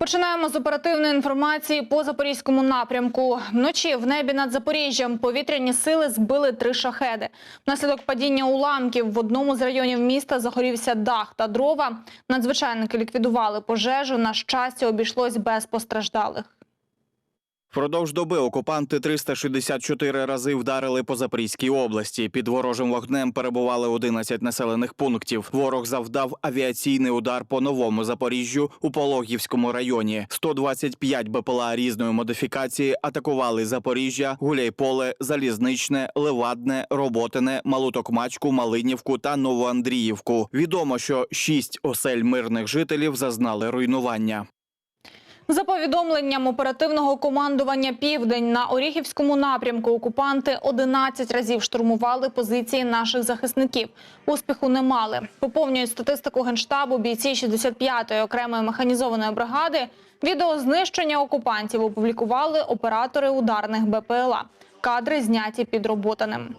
Починаємо з оперативної інформації по запорізькому напрямку. Вночі в небі над Запоріжжям повітряні сили збили три шахеди. Внаслідок падіння уламків в одному з районів міста загорівся дах та дрова. Надзвичайники ліквідували пожежу. На щастя, обійшлось без постраждалих. Впродовж доби окупанти 364 рази вдарили по Запорізькій області. Під ворожим вогнем перебували 11 населених пунктів. Ворог завдав авіаційний удар по новому Запоріжжю у Пологівському районі. 125 БПЛА різної модифікації атакували Запоріжжя, Гуляйполе, Залізничне, Левадне, Роботине, Малутокмачку, Малинівку та Новоандріївку. Відомо, що шість осель мирних жителів зазнали руйнування. За повідомленням оперативного командування Південь на Оріхівському напрямку окупанти 11 разів штурмували позиції наших захисників. Успіху не мали. Поповнюють статистику генштабу бійці 65-ї окремої механізованої бригади. Відео знищення окупантів опублікували оператори ударних БПЛА. Кадри зняті під роботаним.